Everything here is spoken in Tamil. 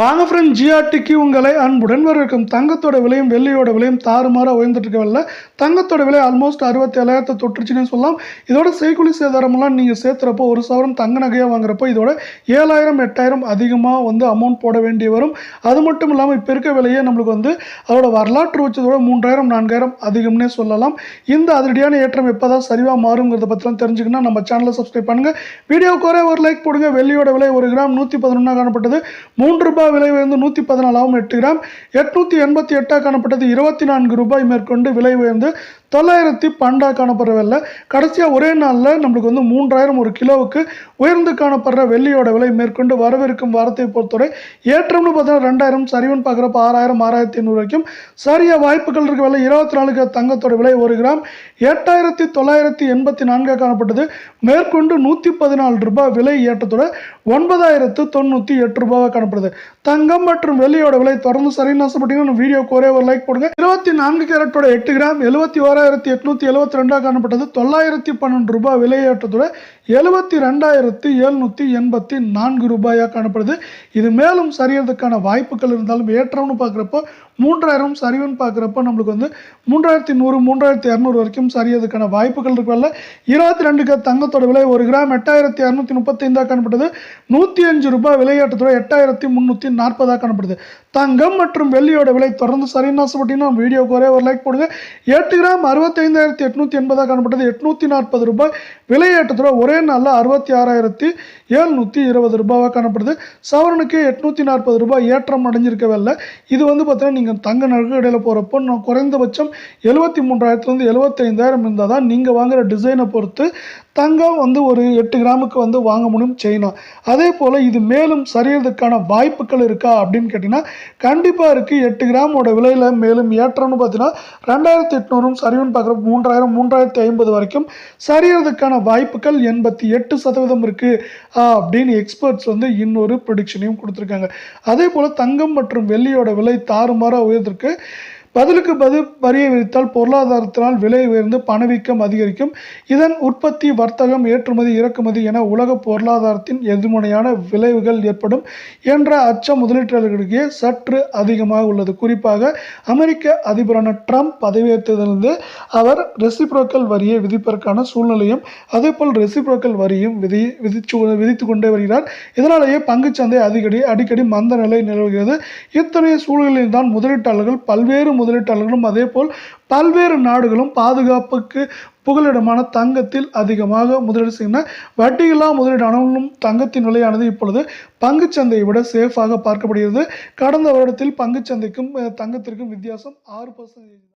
வாங்க ஃப்ரெண்ட் ஜிஆர்டிக்கு உங்களை அன்புடன் வரவேற்கும். தங்கத்தோட விலையும் வெள்ளியோட விலையும் தாறுமாறாக உயர்ந்துட்டு இருக்கவில்லை தங்கத்தோட விலை ஆல்மோஸ்ட் அறுபத்தி ஏழாயிரத்தை தொற்றுச்சுன்னு சொல்லலாம். இதோட செய்குலி சேதாரமெல்லாம் நீங்கள் சேர்த்துறப்போ ஒரு சவரம் தங்க நகையாக வாங்குறப்போ இதோட ஏழாயிரம் எட்டாயிரம் அதிகமாக வந்து அமௌண்ட் போட வேண்டி வரும். அது மட்டும் இல்லாமல் இப்போ இருக்க விலையே நம்மளுக்கு வந்து அதோட வரலாற்று வச்சதோட மூன்றாயிரம் நான்காயிரம் அதிகம்னே சொல்லலாம். இந்த அதிரடியான ஏற்றம் எப்போ தான் சரிவாக மாறுங்கிறத பற்றிலாம் தெரிஞ்சுக்கணும் நம்ம சேனலை சப்ஸ்கிரைப் பண்ணுங்கள் வீடியோவுக்கு ஒரே ஒரு லைக் போடுங்க. வெள்ளியோட விலை ஒரு கிராம் நூற்றி பதினொன்றா காணப்பட்டது. மூன்று ரூபாய் விலை உயர்ந்து நூற்றி பதினாலாகவும் எட்டு கிராம். எட்நூற்றி எண்பத்தி எட்டாக காணப்பட்டது. இருபத்தி நான்கு ரூபாய் மேற்கொண்டு விலை உயர்ந்து தொள்ளாயிரத்தி பன்னெண்டாக காணப்படுற வெள்ளை கடைசியாக ஒரே நாளில் நம்மளுக்கு வந்து மூன்றாயிரம் ஒரு கிலோவுக்கு உயர்ந்து காணப்படுற வெள்ளியோட விலை மேற்கொண்டு வரவிருக்கும் வாரத்தை பொறுத்தவரை ஏற்றம்னு பார்த்தீங்கன்னா ரெண்டாயிரம் சரிவுன்னு பார்க்குறப்ப ஆறாயிரம் ஆறாயிரத்தி ஐநூறு வரைக்கும். சரியாக வாய்ப்புகள் இருக்க விலை இருபத்தி நாலுக்கு தங்கத்தோட விலை ஒரு கிராம். எட்டாயிரத்தி தொள்ளாயிரத்தி எண்பத்தி நான்காக காணப்பட்டது. மேற்கொண்டு நூற்றி பதினாலு ரூபாய் விலை ஏற்றத்தோட ஒன்பதாயிரத்து தொண்ணூற்றி எட்டு ரூபாவாக காணப்படுது. தங்கம் மற்றும் வெள்ளியோட விலை தொடர்ந்து சரின்னு ஆசைப்பட்டீங்கன்னா வீடியோக்கு ஒரே ஒரு லைக் போடுங்க. இருபத்தி நான்கு கேரட்டோட எட்டு கிராம் எழுபத்தி ஏழாயிரத்தி எட்நூற்றி எழுபத்தி ரெண்டாக காணப்பட்டது. தொள்ளாயிரத்தி பன்னெண்டு ரூபாய் விலையேற்றத்தோட எழுபத்தி ரெண்டாயிரத்தி எழுநூற்றி எண்பத்தி நான்கு ரூபாயாக காணப்படுது. இது மேலும் சரியறதுக்கான வாய்ப்புகள் இருந்தாலும் ஏற்றம்னு பார்க்குறப்போ மூன்றாயிரம் சரிவுன்னு பார்க்குறப்ப நம்மளுக்கு வந்து மூன்றாயிரத்தி நூறு மூன்றாயிரத்தி இரநூறு வரைக்கும் சரியதுக்கான வாய்ப்புகள் இருக்கல இருபத்தி ரெண்டுக்கு தங்கத்தோட விலை ஒரு கிராம் எட்டாயிரத்தி இரநூத்தி முப்பத்தைந்தாக காணப்பட்டது. நூற்றி அஞ்சு ரூபாய் விலையேற்றத்தோட எட்டாயிரத்தி முந்நூற்றி நாற்பதாக காணப்படுது. தங்கம் மற்றும் வெள்ளியோட விலை தொடர்ந்து சரின்னு ஆசைப்பட்டீங்கன்னா வீடியோக்கு ஒரே ஒரு லைக் போடுங்க. எட்டு கிராம் அறுபத்தைந்தாயிரத்தி எட்நூற்றி எண்பதாக காணப்பட்டது. எட்நூற்றி நாற்பது ரூபாய். விலையேற்றத்தோட ஒரே நாளில் அறுபத்தி ஆறாயிரத்தி ஏழ்நூற்றி இருபது ரூபாவாக காணப்படுது. சவரனுக்கு எட்நூற்றி நாற்பது ரூபாய் ஏற்றம் அடைஞ்சிருக்கவில்லை இது வந்து பார்த்தீங்கன்னா நீங்கள் தங்க நகை இடையில் போகிறப்போ நான் குறைந்தபட்சம் எழுபத்தி மூன்றாயிரத்துலேருந்து எழுபத்தைந்தாயிரம் இருந்தால் தான் நீங்கள் வாங்குகிற டிசைனை பொறுத்து தங்கம் வந்து ஒரு எட்டு கிராமுக்கு வந்து வாங்க முடியும் செயினா. அதே போல் இது மேலும் சரியறதுக்கான வாய்ப்புகள் இருக்கா அப்படின்னு கேட்டிங்கன்னா கண்டிப்பாக இருக்குது எட்டு கிராமோட விலையில் மேலும் ஏற்றம்னு பார்த்தீங்கன்னா ரெண்டாயிரத்தி எட்நூறும் சரிவுன்னு பார்க்குறப்ப மூன்றாயிரம் மூன்றாயிரத்தி ஐம்பது வரைக்கும் சரியறதுக்கான வாய்ப்புகள் எண்பத்தி எட்டு சதவீதம் இருக்குது அப்படின்னு எக்ஸ்பர்ட்ஸ் வந்து இன்னொரு ப்ரொடிக்ஷனையும் கொடுத்துருக்காங்க. அதே போல் தங்கம் மற்றும் வெள்ளியோட விலை தாறுமாறாக உயர்ந்திருக்கு. பதிலுக்கு பதில் வரியை விதித்தால் பொருளாதாரத்தினால் விலை உயர்ந்து பணவீக்கம் அதிகரிக்கும். இதன் உற்பத்தி வர்த்தகம் ஏற்றுமதி இறக்குமதி என உலக பொருளாதாரத்தின் எதிர்மறையான விளைவுகள் ஏற்படும் என்ற அச்சம் முதலீட்டாளர்களுக்கே சற்று அதிகமாக உள்ளது. குறிப்பாக அமெரிக்க அதிபரான ட்ரம்ப் பதவியேற்றதிலிருந்து அவர் ரெசிப்ரோக்கல் வரியை விதிப்பதற்கான சூழ்நிலையும் அதேபோல் ரெசிப்ரோக்கல் வரியும் விதி விதிச்சு விதித்து கொண்டே வருகிறார். இதனாலேயே பங்குச்சந்தை அடிக்கடி அடிக்கடி மந்த நிலை நிலவுகிறது. இத்தகைய சூழ்நிலையில்தான் முதலீட்டாளர்கள் பல்வேறு முதலீட்டாளர்களும் அதேபோல் பல்வேறு நாடுகளும் பாதுகாப்புக்கு புகலிடமான தங்கத்தில் அதிகமாக முதலீடு செய்கின்றன. வட்டியில்லா முதலீடானாலும் தங்கத்தின் விலையானது இப்பொழுது பங்குச்சந்தையை விட சேஃபாக பார்க்கப்படுகிறது. கடந்த வருடத்தில் பங்குச்சந்தைக்கும் தங்கத்திற்கும் வித்தியாசம் ஆறு பர்சன்டேஜ்